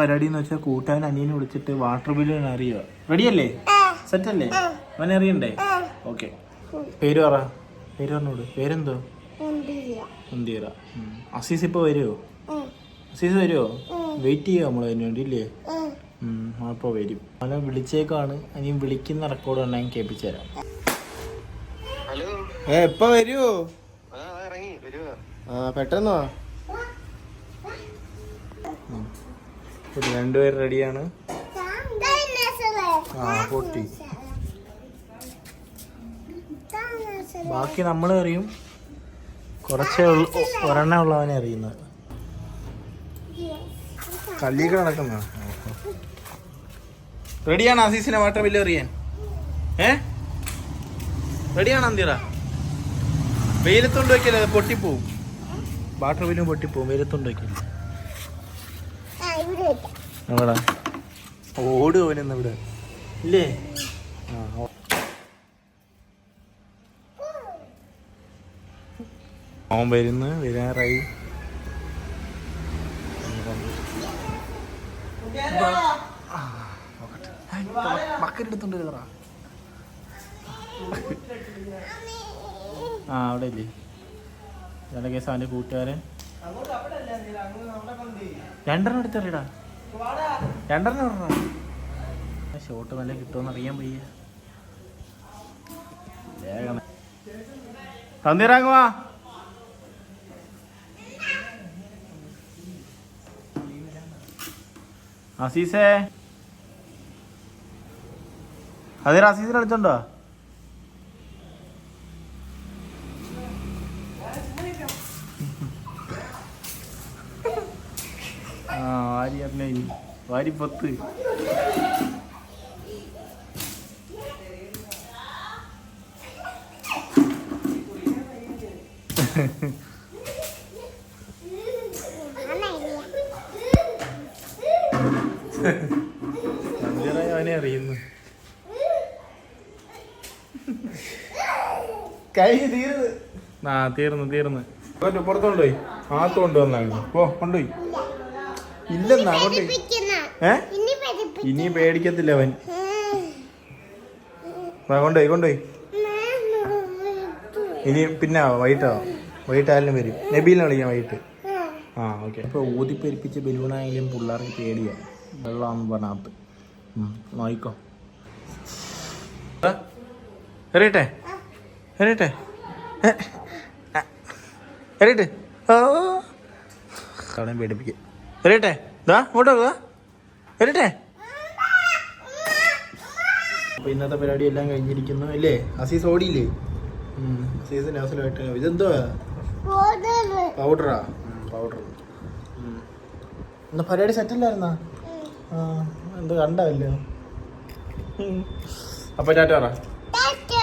പരിപാടി എന്ന് വെച്ചാൽ കൂട്ടാൻ അനിയനെ വിളിച്ചിട്ട് വാട്ടർ ബില്ല് അറിയുക റെഡിയല്ലേ സെറ്റ് അല്ലേ? അവനെ അറിയണ്ടേ? ഓക്കെ പേര് പറ. പേര് പറഞ്ഞോട് പേരെന്തോ മുന്തിയറ. അസീസ് ഇപ്പൊ വരുമോ അസീസ് വരുമോ വെയിറ്റ് ചെയ്യുക നമ്മൾ അതിന് വേണ്ടി ഇല്ലേ അപ്പോൾ വരും. അവനെ വിളിച്ചേക്കാണ്. അനിയൻ വിളിക്കുന്ന റെക്കോർഡ് ഉണ്ടെങ്കിൽ കേൾപ്പിച്ചു തരാം ഹലോ ഏ എപ്പ വരുമോ ആ ഇറങ്ങി. വരുവാ? ആ പെട്ടെന്ന് രണ്ടുപേർ റെഡിയാണ്. ആ പൊട്ടി. ബാക്കി നമ്മൾ അറിയും കുറച്ചേ ഉള്ളു. ഒരെണ്ണ ഉള്ളവനെ അറിയുന്നത് കല്ലിക്ക് നടക്കുന്ന റെഡിയാണ് അസീസിനെ വാട്ടർ ബില്ല് അറിയാൻ ഏ? റെഡിയാണ് അന്തിറ. വെയിലത്തുണ്ട് വയ്ക്കല്ലേ പൊട്ടിപ്പോവും. വാട്ടർ ബില്ലും പൊട്ടിപ്പോവും. വെയിലത്തുണ്ട് വെക്കില്ല? എവിടെ? ഓടും അവനെന്ന് ഇവിടെ. ഇല്ലേ? ആ ഓ- അവൻ വരുന്നു വരാറായി. ബക്കറ്റ് എടുത്തോണ്ട് കയറാ ആ അവിടെ ഇല്ലേ? ഇയാളെ കേസ് അവന്റെ കൂട്ടുകാരൻ. രണ്ടെണ്ണം എടുത്തറിയടാ. രണ്ടെണ്ണം ഇടണ ഷോട്ട് നല്ല കിട്ടുമെന്ന് അറിയാൻ വയ്യ. തന്നിറാങ്ങുവാ അസീസേ. അതെ അസീസിനെ കളിച്ചോണ്ടോ വാരി അറിഞ്ഞു വാരി പത്ത്. മന്ദിറായി അവനെ അറിയുന്നു? കൈ തീർന്ന്. ആ തീർന്നു തീർന്ന്. പുറത്ത് പുറത്തോണ്ടുപോയി ആത്ത് കൊണ്ടുവന്നാണ് പോ കൊണ്ടുപോയി. ഇല്ലെന്നാ ഏ? ഇനി പേടിക്കത്തില്ല അവൻ. കൊണ്ടുപോയി കൊണ്ടുപോയി. ഇനി പിന്നെ വൈകിട്ടാവും വൈകിട്ടായാലും വരും. നബീലിനെ വിളിക്കാം വൈകിട്ട്. ആ ഓക്കെ. ഇപ്പോൾ ഊതിപ്പെരിപ്പിച്ച ബലൂണായാലും പിള്ളേർക്ക് പേടിയാണ് വെള്ളമാണെന്ന് പറഞ്ഞാത്ത് നോയിക്കോ. എറിയട്ടെ? എറിയട്ടെ? എറിയട്ടെ? ഓ അവിടെ പേടിപ്പിക്കുക എറിയട്ടെ? ഇതാ ഇങ്ങോട്ട് ഇതാ എറിയട്ടെ? അപ്പോൾ ഇന്നത്തെ പരിപാടി എല്ലാം കഴിഞ്ഞിരിക്കുന്നു അല്ലേ? അസീസ് ഓടിയില്ലേ? അസീസ് നൗസലായിട്ട് ഇതെന്തുവാ പൗഡറാ? പൗഡർ. എന്നാ പരിപാടി സെറ്റല്ലായിരുന്നാ എന്ത് കണ്ടല്ലോ അപ്പൊ ടാറ്റ പറ. ടാറ്റ.